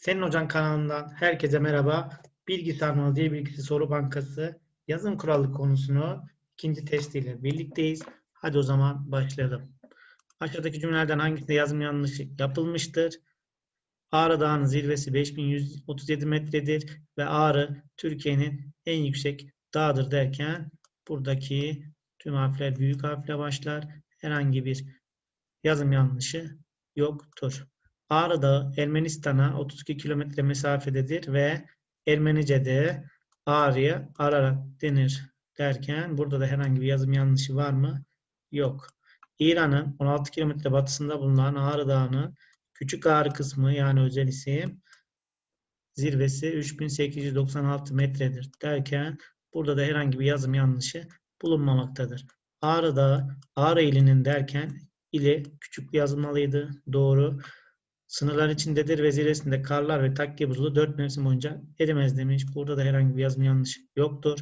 Senin Hocan kanalından herkese merhaba. Bilgi Sarmalı diye Bilgisi Soru Bankası yazım kuralı konusunu ikinci testiyle birlikteyiz. Hadi o zaman başlayalım. Aşağıdaki cümlelerden hangisinde yazım yanlışı yapılmıştır? Ağrı Dağı'nın zirvesi 5137 metredir ve Ağrı Türkiye'nin en yüksek dağıdır derken buradaki tüm harfler büyük harfle başlar. Herhangi bir yazım yanlışı yoktur. Ağrı Dağı Ermenistan'a 32 kilometre mesafededir ve Ermenice'de Ağrı'ya Ararat denir derken burada da herhangi bir yazım yanlışı var mı? Yok. İran'ın 16 kilometre batısında bulunan Ağrı Dağı'nın Küçük Ağrı kısmı yani özel isim zirvesi 3896 metredir derken burada da herhangi bir yazım yanlışı bulunmamaktadır. Ağrı Dağı, Ağrı ilinin derken ili küçük yazılmalıydı. Doğru. Sınırlar içindedir ve zirvesinde karlar ve takke buzulu dört mevsim boyunca erimez demiş. Burada da herhangi bir yazım yanlış yoktur.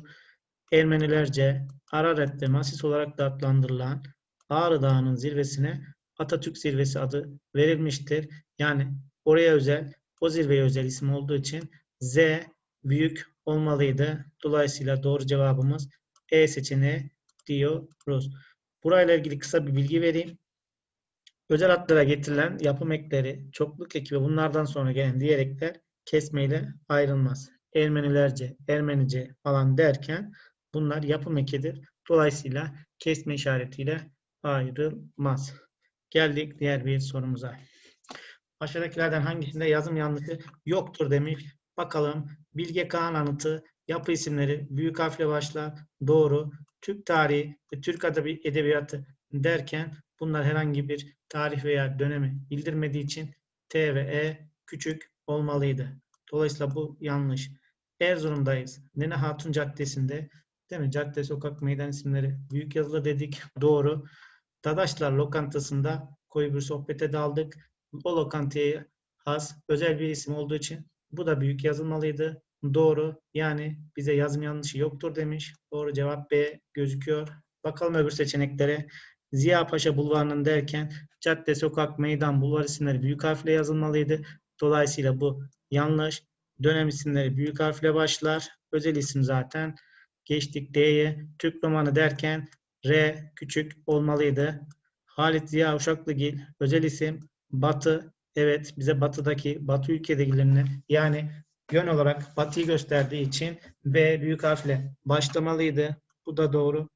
Ermenilerce Ararat ve Masis olarak da adlandırılan Ağrı Dağı'nın zirvesine Atatürk Zirvesi adı verilmiştir. Yani oraya özel, o zirveye özel isim olduğu için Z büyük olmalıydı. Dolayısıyla doğru cevabımız E seçeneği diyoruz. Burayla ilgili kısa bir bilgi vereyim. Özel hatlara getirilen yapım ekleri, çokluk eki ve bunlardan sonra gelen diğer ekler kesmeyle ayrılmaz. Ermenilerce, Ermenice falan derken bunlar yapım ekidir. Dolayısıyla kesme işaretiyle ayrılmaz. Geldik diğer bir sorumuza. Aşağıdakilerden hangisinde yazım yanlışı yoktur demiş. Bakalım Bilge Kağan anıtı, yapı isimleri büyük harfle başlar. Doğru. Türk tarihi ve Türk Edebi- edebiyatı derken bunlar herhangi bir tarih veya dönemi bildirmediği için T ve E küçük olmalıydı. Dolayısıyla bu yanlış. Erzurum'dayız. Nene Hatun Caddesi'nde değil mi? Cadde, sokak, meydan isimleri büyük yazılı dedik. Doğru. Dadaşlar lokantasında koyu bir sohbete daldık. O lokantaya has özel bir isim olduğu için bu da büyük yazılmalıydı. Doğru. Yani bize yazım yanlışı yoktur demiş. Doğru cevap B gözüküyor. Bakalım öbür seçeneklere. Ziya Paşa Bulvarı'nın derken cadde, sokak, meydan, bulvar isimleri büyük harfle yazılmalıydı. Dolayısıyla bu yanlış. Dönem isimleri büyük harfle başlar. Özel isim zaten. Geçtik D'ye. Türk romanı derken R küçük olmalıydı. Halit Ziya Uşaklıgil özel isim Batı. Evet bize batıdaki Batı ülkedekilerini yani yön olarak Batı'yı gösterdiği için B büyük harfle başlamalıydı. Bu da doğru.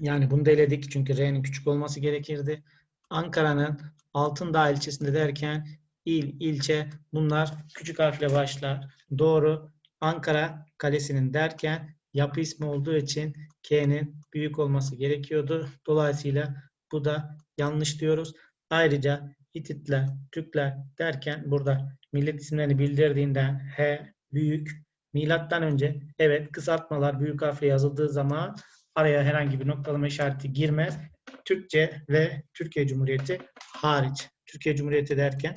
Yani bunu da eledik çünkü R'nin küçük olması gerekirdi. Ankara'nın Altındağ ilçesinde derken il, ilçe bunlar küçük harfle başlar. Doğru. Ankara Kalesi'nin derken yapı ismi olduğu için K'nin büyük olması gerekiyordu. Dolayısıyla bu da yanlış diyoruz. Ayrıca Hititler, Türkler derken burada millet isimlerini bildirdiğinden H büyük. Milattan önce evet kısaltmalar büyük harfle yazıldığı zaman araya herhangi bir noktalama işareti girmez. Türkçe ve Türkiye Cumhuriyeti hariç. Türkiye Cumhuriyeti derken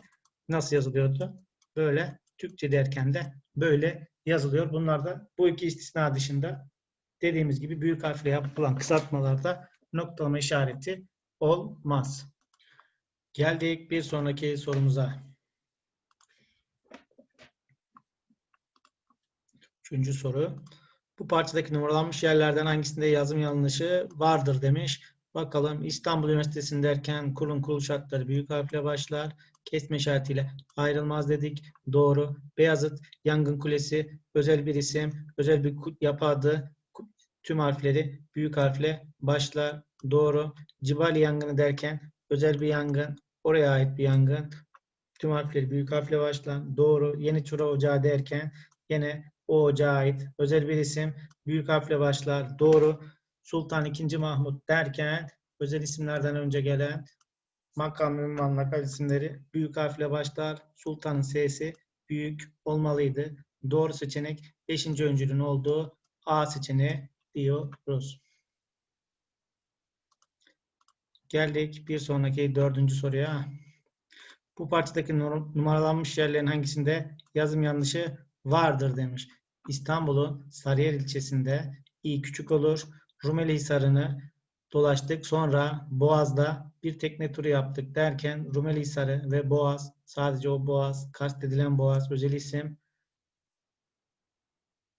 nasıl yazılıyordu? Böyle. Türkçe derken de böyle yazılıyor. Bunlar da bu iki istisna dışında dediğimiz gibi büyük harfle yapılan kısaltmalarda noktalama işareti olmaz. Geldik bir sonraki sorumuza. Üçüncü soru. Bu parçadaki numaralanmış yerlerden hangisinde yazım yanlışı vardır demiş. Bakalım İstanbul Üniversitesi'nde derken kurun kuruluş hakları büyük harfle başlar. Kesme işaretiyle ayrılmaz dedik. Doğru. Beyazıt Yangın Kulesi özel bir isim, özel bir yapı adı. Tüm harfleri büyük harfle başlar. Doğru. Cibali yangını derken özel bir yangın, oraya ait bir yangın. Tüm harfleri büyük harfle başlar. Doğru. Yeni Çura Ocağı derken yine o ocağa ait özel bir isim büyük harfle başlar. Doğru. Sultan II. Mahmut derken özel isimlerden önce gelen makam, ünvan, lakap isimleri büyük harfle başlar. Sultanın sesi büyük olmalıydı. Doğru seçenek 5. öncülün olduğu A seçeneği diyoruz. Geldik bir sonraki dördüncü soruya. Bu parçadaki num- numaralanmış yerlerin hangisinde yazım yanlışı vardır demiş. İstanbul'un Sarıyer ilçesinde i küçük olur. Rumeli Hisarı'nı dolaştık. Sonra Boğaz'da bir tekne turu yaptık derken Rumeli Hisarı ve Boğaz, sadece o Boğaz, kastedilen Boğaz, özel isim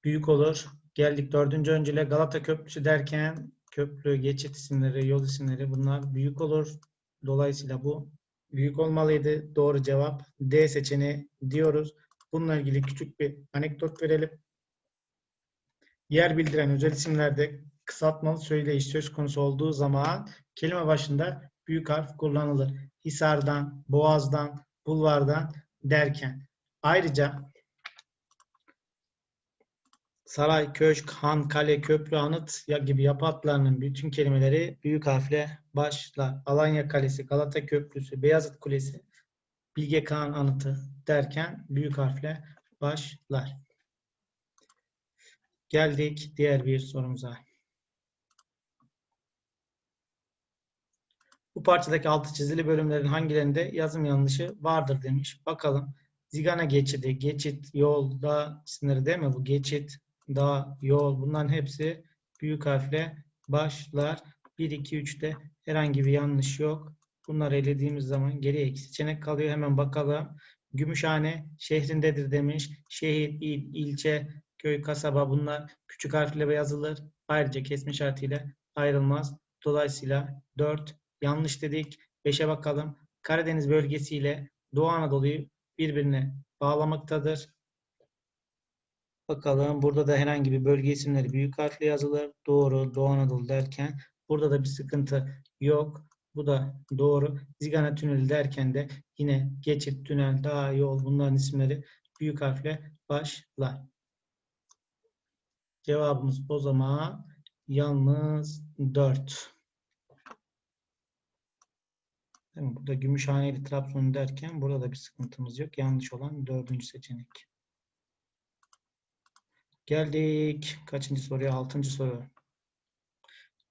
büyük olur. Geldik dördüncü öncüle Galata Köprüsü derken köprü, geçit isimleri, yol isimleri bunlar büyük olur. Dolayısıyla bu büyük olmalıydı. Doğru cevap D seçeneği diyoruz. Bununla ilgili küçük bir anekdot verelim. Yer bildiren özel isimlerde kısaltmalı söyleyiş söz konusu olduğu zaman kelime başında büyük harf kullanılır. Hisardan, boğazdan, bulvardan derken. Ayrıca saray, köşk, han, kale, köprü, anıt gibi yapı adlarının bütün kelimeleri büyük harfle başlar. Alanya Kalesi, Galata Köprüsü, Beyazıt Kulesi, Bilge Kağan Anıtı derken büyük harfle başlar. Geldik diğer bir sorumuza. Bu parçadaki altı çizili bölümlerin hangilerinde yazım yanlışı vardır demiş. Bakalım. Zigana geçidi, geçit, yol, dağ isimleri değil mi? Bu geçit, dağ, yol bunların hepsi büyük harfle başlar. 1, 2, 3'te herhangi bir yanlış yok. Bunları elediğimiz zaman geriye iki seçenek kalıyor. Hemen bakalım. Gümüşhane şehrindedir demiş. Şehir, il, ilçe, köy, kasaba bunlar küçük harfle yazılır. Ayrıca kesme şartıyla ayrılmaz. Dolayısıyla 4 yanlış dedik. 5'e bakalım. Karadeniz bölgesiyle Doğu Anadolu'yu birbirine bağlamaktadır. Bakalım burada da herhangi bir bölge isimleri büyük harfle yazılır. Doğru Doğu Anadolu derken burada da bir sıkıntı yok. Bu da doğru. Zigana Tüneli derken de yine geçit, tünel, dağ, yol bunların isimleri büyük harfle başlar. Cevabımız o zaman yalnız 4. Değil mi? Burada Gümüşhaneli Trabzon derken burada da bir sıkıntımız yok. Yanlış olan dördüncü seçenek. Geldik. Kaçıncı soruya? Altıncı soru.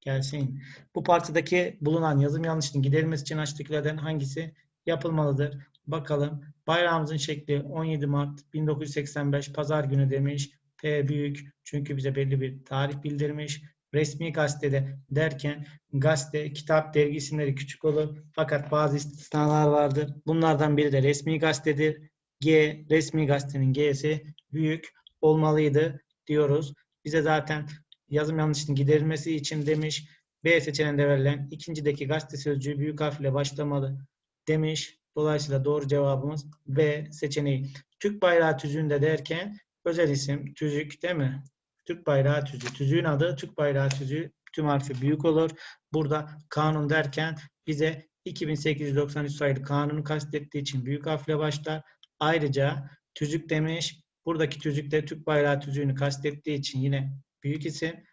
Gelsin. Bu parçadaki bulunan yazım yanlışının giderilmesi için aşağıdakilerden hangisi yapılmalıdır? Bakalım. Bayrağımızın şekli 17 Mart 1985 Pazar günü demiş. P büyük çünkü bize belli bir tarih bildirmiş. Resmi gazetede derken gazete, kitap, dergi isimleri küçük olur. Fakat bazı istisnalar vardır. Bunlardan biri de resmi gazetedir. G, resmi gazetenin G'si büyük olmalıydı diyoruz. Bize zaten yazım yanlışının giderilmesi için demiş. B seçeneğinde verilen ikincideki gazete sözcüğü büyük harfle başlamalı demiş. Dolayısıyla doğru cevabımız B seçeneği. Türk bayrağı tüzüğünde derken özel isim tüzük değil mi? Türk bayrağı tüzüğü. Tüzüğün adı Türk bayrağı tüzüğü. Tüm harfi büyük olur. Burada kanun derken bize 2893 sayılı kanunu kastettiği için büyük harfle başlar. Ayrıca tüzük demiş. Buradaki tüzük de Türk bayrağı tüzüğünü kastettiği için yine büyük isim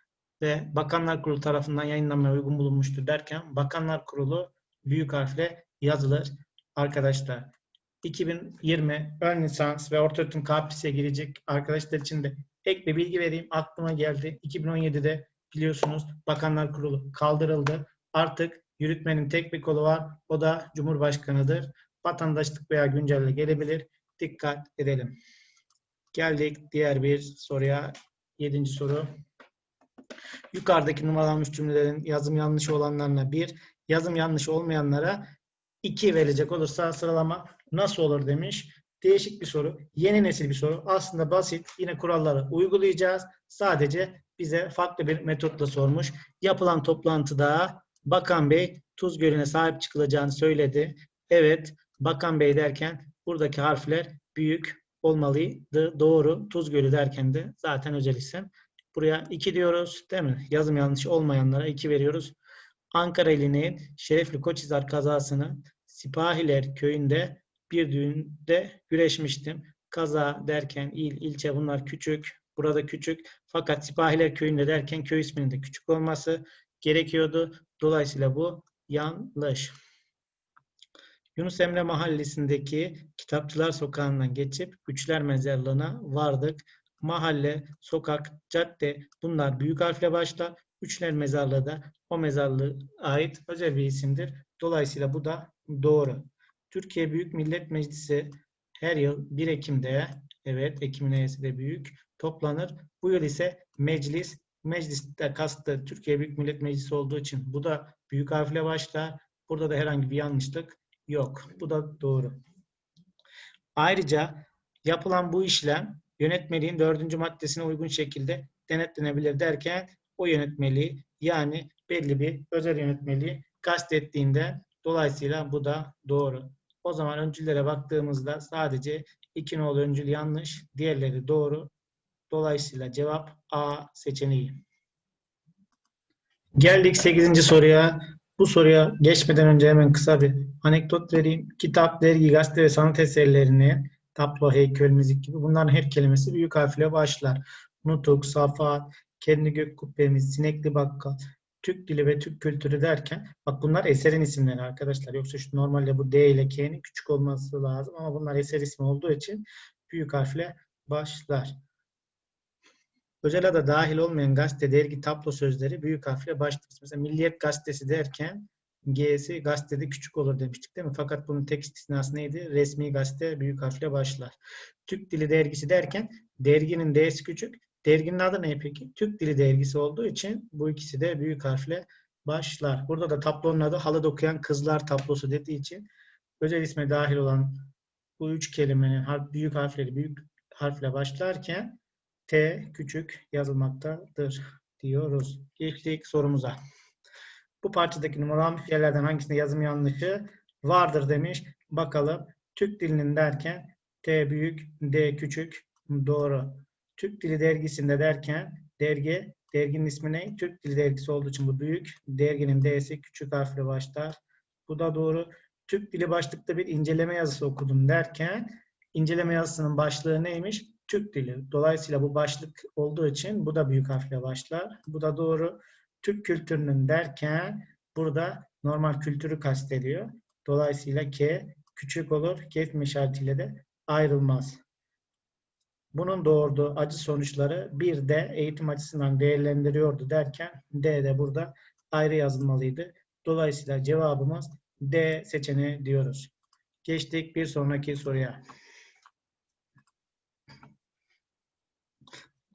ve Bakanlar Kurulu tarafından yayınlanmaya uygun bulunmuştur derken Bakanlar Kurulu büyük harfle yazılır arkadaşlar. 2020 ön lisans ve ortaöğretim KPSS'ye girecek arkadaşlar için de ek bir bilgi vereyim. Aklıma geldi. 2017'de biliyorsunuz Bakanlar Kurulu kaldırıldı. Artık yürütmenin tek bir kolu var. O da Cumhurbaşkanı'dır. Vatandaşlık veya güncelle gelebilir. Dikkat edelim. Geldik diğer bir soruya. Yedinci soru. Yukarıdaki numaralanmış cümlelerin yazım yanlışı olanlarına bir, yazım yanlış olmayanlara iki verecek olursa sıralama nasıl olur demiş. Değişik bir soru. Yeni nesil bir soru. Aslında basit. Yine kuralları uygulayacağız. Sadece bize farklı bir metotla sormuş. Yapılan toplantıda Bakan Bey Tuz Gölü'ne sahip çıkılacağını söyledi. Evet, Bakan Bey derken buradaki harfler büyük olmalıydı. Doğru. Tuz Gölü derken de zaten özel isim. Buraya 2 diyoruz değil mi? Yazım yanlış olmayanlara 2 veriyoruz. Ankara ilinin Şerefli Koçhisar kazasını Sipahiler köyünde bir düğünde güreşmiştim. Kaza derken il, ilçe bunlar küçük. Burada küçük. Fakat Sipahiler köyünde derken köy isminin de küçük olması gerekiyordu. Dolayısıyla bu yanlış. Yunus Emre Mahallesi'ndeki Kitapçılar Sokağı'ndan geçip Güçler Mezarlığı'na vardık. Mahalle, sokak, cadde bunlar büyük harfle başlar. Üçler Mezarlığı da o mezarlığa ait özel bir isimdir. Dolayısıyla bu da doğru. Türkiye Büyük Millet Meclisi her yıl 1 Ekim'de, evet Ekim'in E'si de büyük, toplanır. Bu yıl ise meclis, mecliste kastı Türkiye Büyük Millet Meclisi olduğu için bu da büyük harfle başlar. Burada da herhangi bir yanlışlık yok. Bu da doğru. Ayrıca yapılan bu işlem yönetmeliğin dördüncü maddesine uygun şekilde denetlenebilir derken o yönetmeliği yani belli bir özel yönetmeliği kastettiğinde dolayısıyla bu da doğru. O zaman öncüllere baktığımızda sadece iki nolu öncül yanlış, diğerleri doğru. Dolayısıyla cevap A seçeneği. Geldik 8. soruya. Bu soruya geçmeden önce hemen kısa bir anekdot vereyim. Kitap, dergi, gazete ve sanat eserlerini tablo, heykel, müzik gibi bunların her kelimesi büyük harfle başlar. Nutuk, Safa, Kendi Gök Kubbemiz, Sinekli Bakkal, Türk dili ve Türk kültürü derken bak bunlar eserin isimleri arkadaşlar. Yoksa şu normalde bu D ile K'nin küçük olması lazım ama bunlar eser ismi olduğu için büyük harfle başlar. Özel ada dahil olmayan gazete, dergi, tablo sözleri büyük harfle başlar. Mesela Milliyet Gazetesi derken G'si gazetede küçük olur demiştik değil mi? Fakat bunun tek istisnası neydi? Resmi gazete büyük harfle başlar. Türk Dili Dergisi derken derginin D'si küçük. Derginin adı ne peki? Türk Dili Dergisi olduğu için bu ikisi de büyük harfle başlar. Burada da tablonun adı halı dokuyan kızlar tablosu dediği için özel isme dahil olan bu üç kelimenin büyük harfleri büyük harfle başlarken T küçük yazılmaktadır diyoruz. Geçtik sorumuza. Bu parçadaki numaralanmış yerlerden hangisinde yazım yanlışı vardır demiş. Bakalım. Türk dilinin derken T büyük, D küçük. Doğru. Türk Dili Dergisi'nde derken dergi, derginin ismi ne? Türk Dili Dergisi olduğu için bu büyük. Derginin D'si küçük harfle başlar. Bu da doğru. Türk Dili başlıkta bir inceleme yazısı okudum derken inceleme yazısının başlığı neymiş? Türk Dili. Dolayısıyla bu başlık olduğu için bu da büyük harfle başlar. Bu da doğru. Türk kültürünün derken burada normal kültürü kastediyor. Dolayısıyla K küçük olur. Kesme işaretiyle de ayrılmaz. Bunun doğurduğu acı sonuçları bir de eğitim açısından değerlendiriyordu derken D de burada ayrı yazılmalıydı. Dolayısıyla cevabımız D seçeneği diyoruz. Geçtik bir sonraki soruya.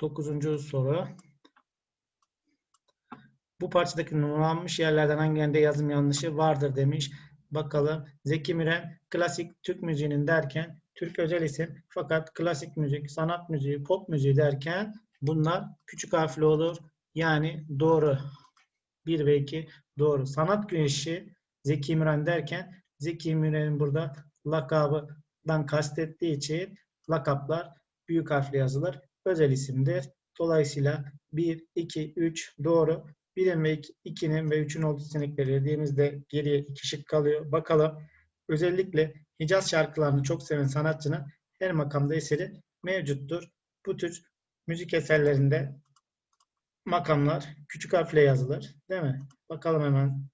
Dokuzuncu soru. Bu parçadaki numaralanmış yerlerden hangilerinde yazım yanlışı vardır demiş. Bakalım. Zeki Müren klasik Türk müziğinin derken Türk özel isim fakat klasik müzik, sanat müziği, pop müziği derken bunlar küçük harfli olur. Yani doğru. 1 ve 2 doğru. Sanat güneşi Zeki Müren derken Zeki Müren'in burada lakabından kastettiği için lakaplar büyük harfle yazılır. Özel isimdir. Dolayısıyla 1, 2, 3 doğru. 1'in ve 2'nin ve 3'ün olduğu seçenekleri verdiğimizde geriye 2 şık kalıyor. Bakalım özellikle Hicaz şarkılarını çok seven sanatçının her makamda eseri mevcuttur. Bu tür müzik eserlerinde makamlar küçük harfle yazılır. Değil mi? Bakalım hemen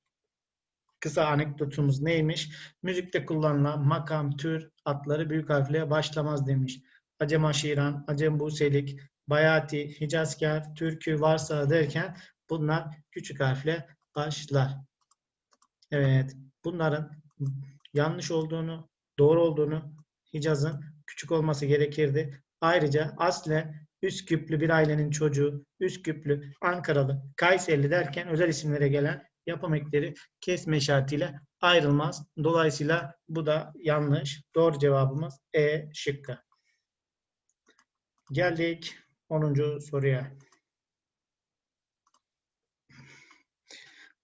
kısa anekdotumuz neymiş? Müzikte kullanılan makam, tür adları büyük harfle başlamaz demiş. Acem Aşiran, Acem Buselik, Bayati, Hicazkar, Türkü varsa derken bunlar küçük harfle başlar. Evet. Bunların yanlış olduğunu, doğru olduğunu Hicaz'ın küçük olması gerekirdi. Ayrıca aslen Üsküplü bir ailenin çocuğu, Üsküplü, Ankaralı, Kayserili derken özel isimlere gelen yapım ekleri kesme işaretiyle ayrılmaz. Dolayısıyla bu da yanlış. Doğru cevabımız E şıkkı. Geldik 10. soruya.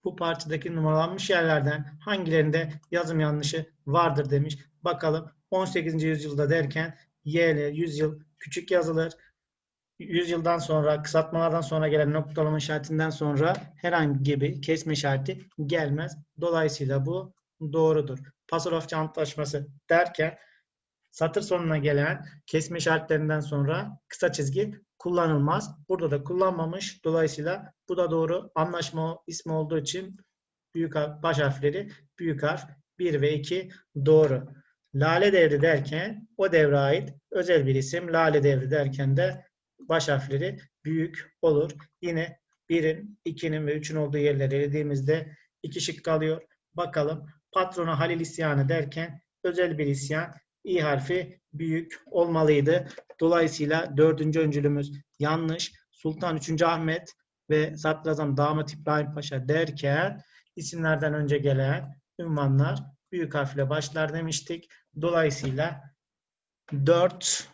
Bu parçadaki numaralanmış yerlerden hangilerinde yazım yanlışı vardır demiş. Bakalım 18. yüzyılda derken Y ile yüzyıl küçük yazılır. Yüzyıldan sonra kısaltmalardan sonra gelen noktalama işaretinden sonra herhangi bir kesme işareti gelmez. Dolayısıyla bu doğrudur. Pasarofçu Antlaşması derken satır sonuna gelen kesme işaretlerinden sonra kısa çizgi kullanılmaz. Burada da kullanmamış. Dolayısıyla bu da doğru. Anlaşma ismi olduğu için büyük harf, baş harfleri büyük harf 1 ve 2 doğru. Lale devri derken o devre ait özel bir isim. Lale devri derken de baş harfleri büyük olur. Yine 1'in, 2'nin ve 3'ün olduğu yerleri elediğimizde iki şık kalıyor. Bakalım patrona Halil isyanı derken özel bir isyan İ harfi büyük olmalıydı. Dolayısıyla dördüncü öncülümüz yanlış. Sultan 3. Ahmet ve Sadrazam Damat İbrahim Paşa derken isimlerden önce gelen ünvanlar büyük harfle başlar demiştik. Dolayısıyla 4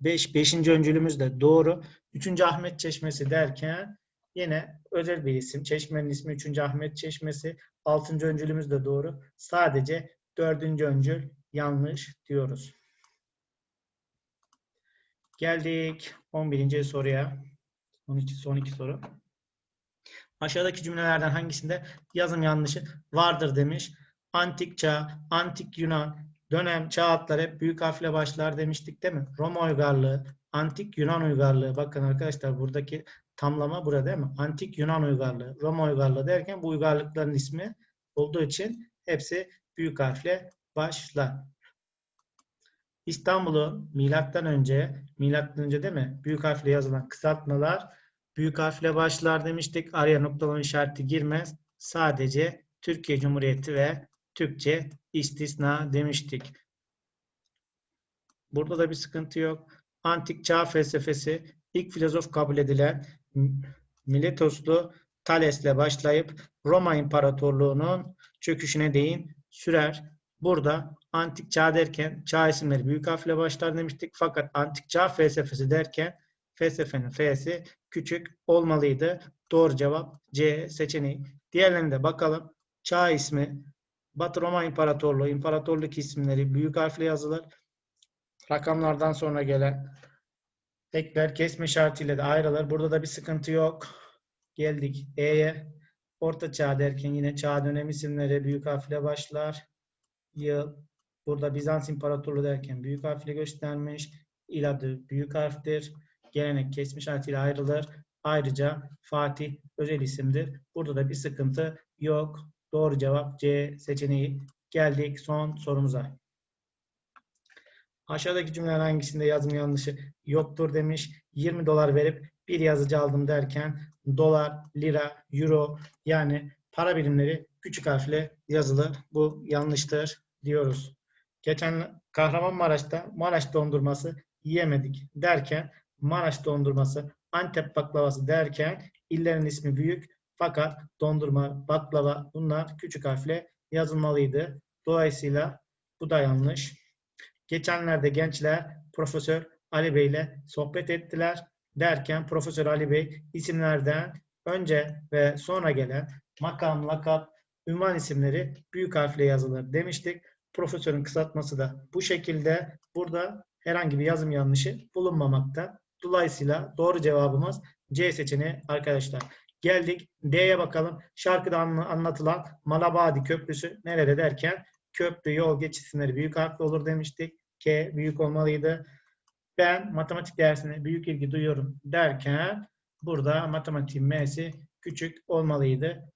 5 5. öncülümüz de doğru. 3. Ahmet Çeşmesi derken yine özel bir isim. Çeşmenin ismi 3. Ahmet Çeşmesi. 6. öncülümüz de doğru. Sadece 4. öncül yanlış diyoruz. Geldik 11. soruya. Son iki, son iki soru. Aşağıdaki cümlelerden hangisinde yazım yanlışı vardır demiş. Antik çağ, antik Yunan, dönem, çağ hep büyük harfle başlar demiştik değil mi? Roma uygarlığı, antik Yunan uygarlığı. Bakın arkadaşlar buradaki tamlama burada değil mi? Antik Yunan uygarlığı, Roma uygarlığı derken bu uygarlıkların ismi olduğu için hepsi büyük harfle başlar. İstanbul'u milattan önce, milattan önce değil mi? Büyük harfle yazılan kısaltmalar büyük harfle başlar demiştik. Araya noktalama işareti girmez. Sadece Türkiye Cumhuriyeti ve Türkçe istisna demiştik. Burada da bir sıkıntı yok. Antik çağ felsefesi ilk filozof kabul edilen Miletoslu Thales'le başlayıp Roma İmparatorluğu'nun çöküşüne değin sürer. Burada antik çağ derken çağ isimleri büyük harfle başlar demiştik. Fakat antik çağ felsefesi derken felsefenin F'si küçük olmalıydı. Doğru cevap C seçeneği. Diğerlerine bakalım. Çağ ismi, Batı Roma İmparatorluğu, imparatorluk isimleri büyük harfle yazılır. Rakamlardan sonra gelen ekler kesme işaretiyle de ayrılır. Burada da bir sıkıntı yok. Geldik E'ye. Orta çağ derken yine çağ dönem isimleri büyük harfle başlar. Yıl. Burada Bizans İmparatorluğu derken büyük harfle göstermiş. İl adı büyük harftir. Gelenek kesme işaretiyle ayrılır. Ayrıca Fatih özel isimdir. Burada da bir sıkıntı yok. Doğru cevap C seçeneği. Geldik son sorumuza. Aşağıdaki cümleler hangisinde yazım yanlışı yoktur demiş. 20 dolar verip bir yazıcı aldım derken dolar, lira, euro yani para birimleri küçük harfle yazılır. Bu yanlıştır diyoruz. Geçen Kahramanmaraş'ta Maraş dondurması yiyemedik derken Maraş dondurması, Antep baklavası derken illerin ismi büyük fakat dondurma, baklava bunlar küçük harfle yazılmalıydı. Dolayısıyla bu da yanlış. Geçenlerde gençler Profesör Ali Bey ile sohbet ettiler derken Profesör Ali Bey isimlerden önce ve sonra gelen makam, lakap, ünvan isimleri büyük harfle yazılır demiştik. Profesörün kısaltması da bu şekilde. Burada herhangi bir yazım yanlışı bulunmamakta. Dolayısıyla doğru cevabımız C seçeneği arkadaşlar. Geldik D'ye bakalım. Şarkıda anlatılan Malabadi Köprüsü nerede derken köprü, yol, geç isimleri büyük harfli olur demiştik. K büyük olmalıydı. Ben matematik dersine büyük ilgi duyuyorum derken burada matematik M'si küçük olmalıydı.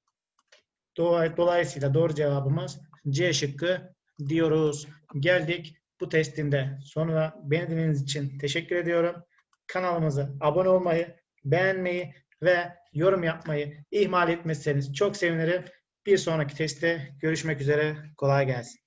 Dolayısıyla doğru cevabımız C şıkkı diyoruz. Geldik bu testinde sonuna beni dinlediğiniz için teşekkür ediyorum. Kanalımıza abone olmayı, beğenmeyi ve yorum yapmayı ihmal etmezseniz çok sevinirim. Bir sonraki testte görüşmek üzere. Kolay gelsin.